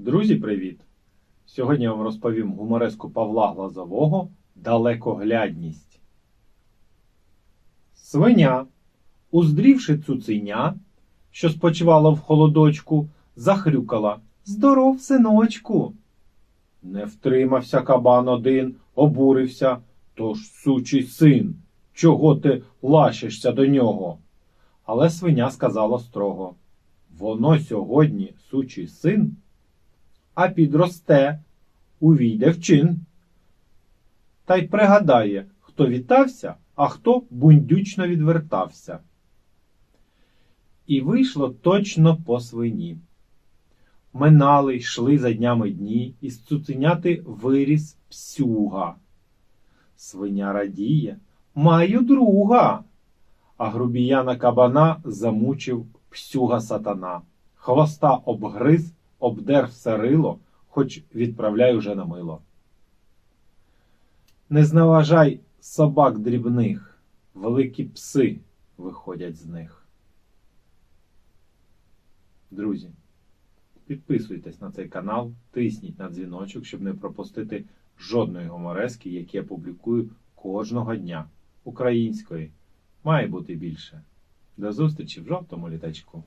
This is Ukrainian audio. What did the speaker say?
Друзі, привіт! Сьогодні я вам розповім гумореску Павла Глазового Далекоглядність. Свиня, уздрівши цуценя, що спочивала в холодочку, захрюкала Здоров, синочку. Не втримався кабан один, обурився. Тож, сучий син, чого ти лащишся до нього? Але свиня сказала строго. Воно сьогодні сучий син, а підросте, увійде в чин. Та й пригадає, хто вітався, а хто бундючно відвертався. І вийшло точно по свині. Минали, йшли за днями дні, із цуценяти виріс псюга. Свиня радіє, маю друга. А грубіяна кабана замучив псюга сатана. Хвоста обгриз, обдер все рило, хоч відправляй уже на мило. Не зневажай собак дрібних, великі пси виходять з них. Друзі, підписуйтесь на цей канал, тисніть на дзвіночок, щоб не пропустити жодної гуморески, які я публікую кожного дня. Української має бути більше. До зустрічі в жовтому літачку.